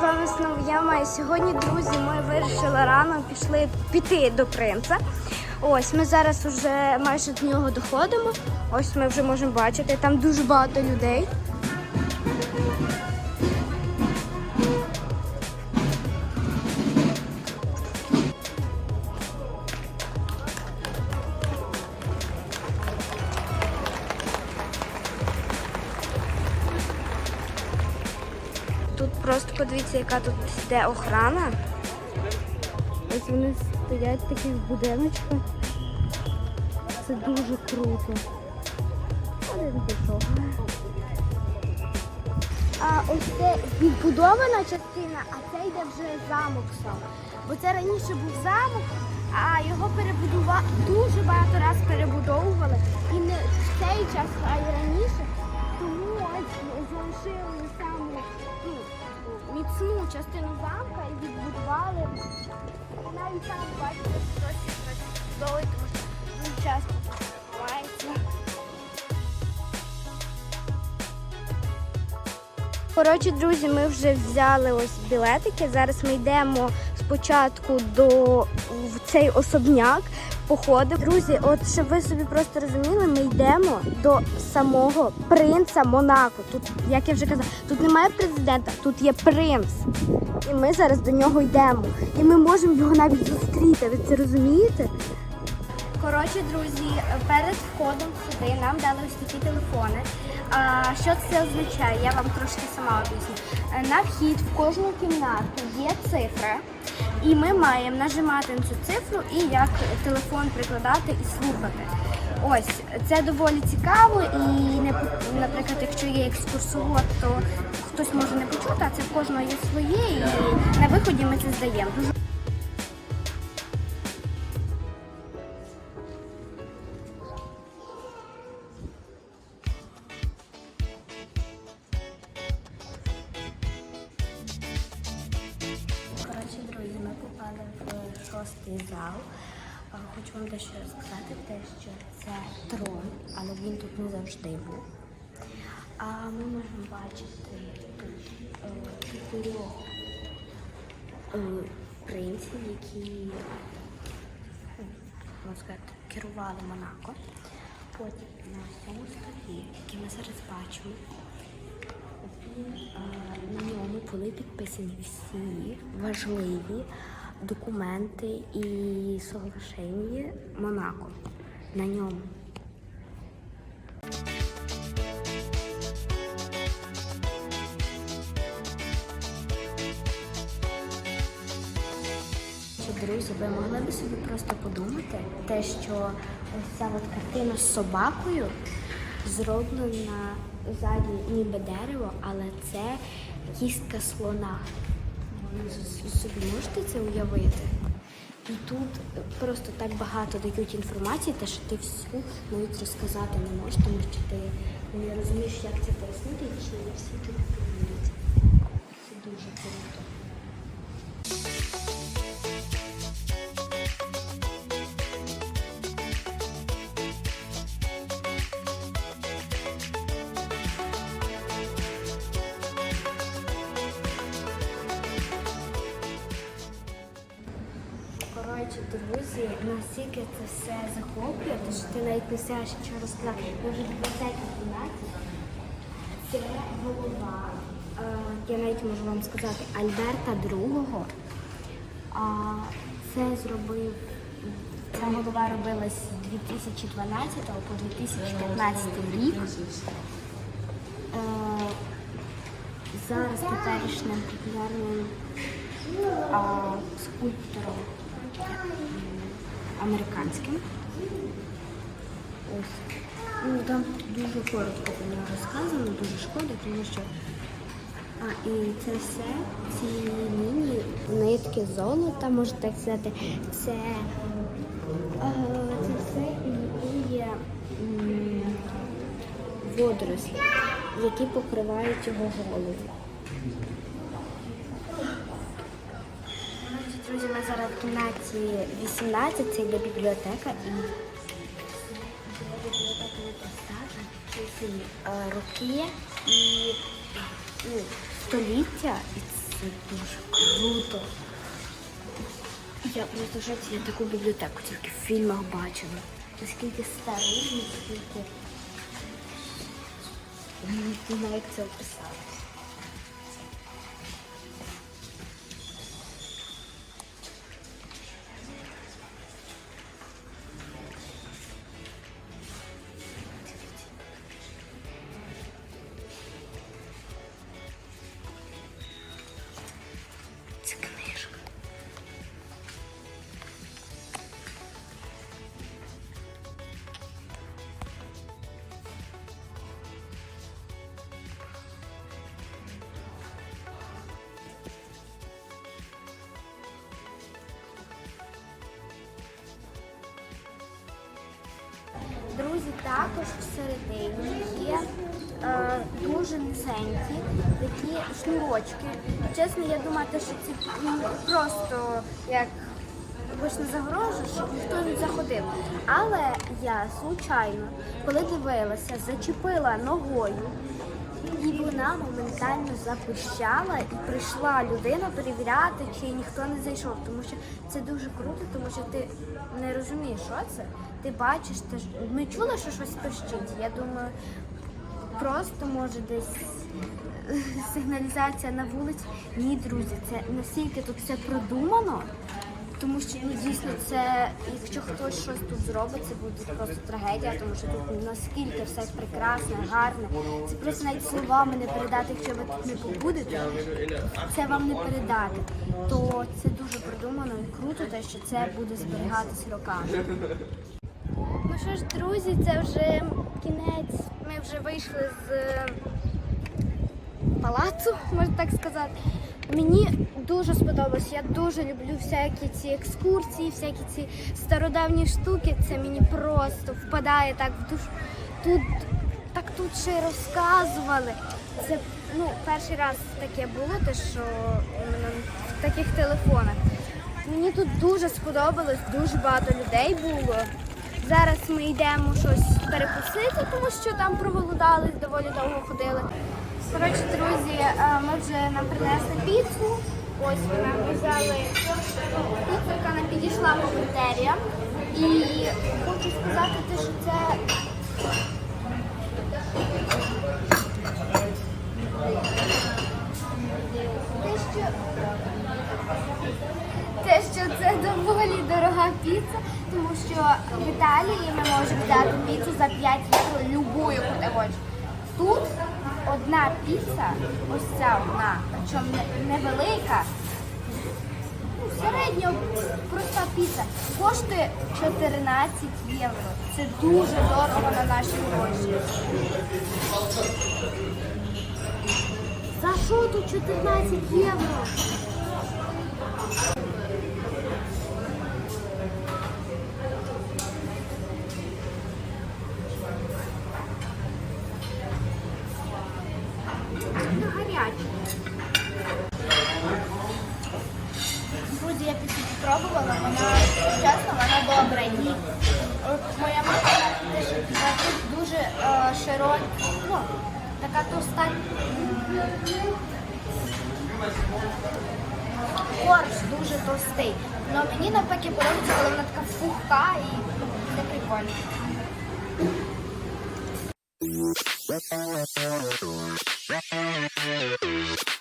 вами знову я Майя. Сьогодні, друзі, ми вирішили рано пішли піти до принца. Ось ми зараз вже майже до нього доходимо. Ось ми вже можемо бачити, там дуже багато людей. Просто подивіться, яка тут йде охрана. Ось вони стоять в таких будиночках. Це дуже круто. А ось це відбудована частина, а це йде вже замок сам. Бо це раніше був замок, а його перебудували дуже багато разів перебудовували. І не в цей час, а й раніше. Тому ось залишили саму ну, міцну частину замка і відбудували. І навіть там бачите, що досі працює, тому що дуже часто відбувається. Коротше, друзі, ми вже взяли ось білетики. Зараз ми йдемо спочатку до в цей особняк. Походимо. Друзі, от щоб ви собі просто розуміли, ми йдемо до самого принца Монако. Тут, як я вже казала, тут немає президента, тут є принц. І ми зараз до нього йдемо. І ми можемо його навіть зустріти. Ви це розумієте? Коротше, друзі, перед входом сюди нам дали ось такі телефони. А, що це означає? Я вам трошки сама об'ясню. На вхід в кожну кімнату є цифра, і ми маємо нажимати на цю цифру і як телефон прикладати і слухати. Ось це доволі цікаво, і наприклад, якщо є екскурсовод, то хтось може не почути, а це в кожного є своє, і на виході ми це здаємо. Шостий зал. Хочу вам дещо розказати, те, що це трон, але він тут не завжди був. А ми можемо бачити е, чотирьох е, принців, які можна сказати, керували Монако. Потім на цьому столі, який ми зараз бачимо, він, е, на ньому були підписані всі важливі документи і соглашення Монако. На ньому. Друзі, ви могли б собі просто подумати, те, що ось ця от картина з собакою зроблена ззаді ніби дерево, але це кістка слона. Собі можете це уявити? І тут просто так багато дають інформації, те, що ти всю навіть розказати не можеш, тому що ти не розумієш, як це пояснити, і чи всі тут повірять. Коротше, друзі, наскільки це все захоплює, то що ти навіть не знаєш, що розказати. Ми вже 20 кімнаті. Це голова, е, я навіть можу вам сказати, Альберта II. А це зробив, ця голова робилась з 2012 по 2015 рік. Е, зараз теперішнім популярним скульптором американським. Ось. Ну, там дуже коротко про нього розказано, дуже шкода, тому що. А, і це все, ці лінії, нитки золота, можна так сказати, це, е, це все імітує водорослі, які покривають його голову. Друзі, зараз в кімнаті 18, це йде бібліотека і бібліотека написати ці роки і ну, століття. І Це дуже круто. Я просто шоці, я таку бібліотеку тільки в фільмах бачила. Наскільки старий, наскільки. Не знаю, як це описати. Друзі, також всередині є е, дуже низенькі такі шнурочки. Чесно, я думала, те, що це ну, просто як вишна загорожа, щоб ніхто не заходив. Але я случайно, коли дивилася, зачепила ногою. І вона моментально запищала і прийшла людина перевіряти, чи ніхто не зайшов. Тому що це дуже круто, тому що ти не розумієш, що це. Ти бачиш, ти ж ми чули, що щось пищить. Я думаю, просто може десь сигналізація на вулиці. Ні, друзі, це настільки тут все продумано. Тому що ну дійсно це, якщо хтось щось тут зробить, це буде просто трагедія, тому що тут наскільки все прекрасне, гарне. Це просто навіть словами не передати, якщо ви тут не побудете, це вам не передати. То це дуже продумано і круто, те, що це буде зберігатись роками. Що ж, друзі, це вже кінець. Ми вже вийшли з палацу, можна так сказати. Мені дуже сподобалось. Я дуже люблю всякі ці екскурсії, всякі ці стародавні штуки. Це мені просто впадає так в душу. Тут так тут ще й розказували. Це ну перший раз таке було, те що в таких телефонах. Мені тут дуже сподобалось, дуже багато людей було. Зараз ми йдемо щось перекусити, тому що там проголодались, доволі довго ходили. Коротше, друзі, е, ми вже нам принесли піцу. Ось вона взяли піцу, яка нам підійшла по критеріям. І хочу сказати, те, що це те, що те, що це доволі дорога піца, тому що в Італії ми можемо взяти піцу за 5 євро любую куди. Тут одна піца, ось ця одна, причому невелика, ну, середньо проста піца, коштує 14 євро. Це дуже дорого на наші гроші. За що тут 14 євро? вона добра. І от моя мама каже, що вона тут дуже е, широка, ну, така товста. м, Корж дуже товстий. Але мені навпаки подобається, коли вона така пухка і ну, це прикольно. Thank you.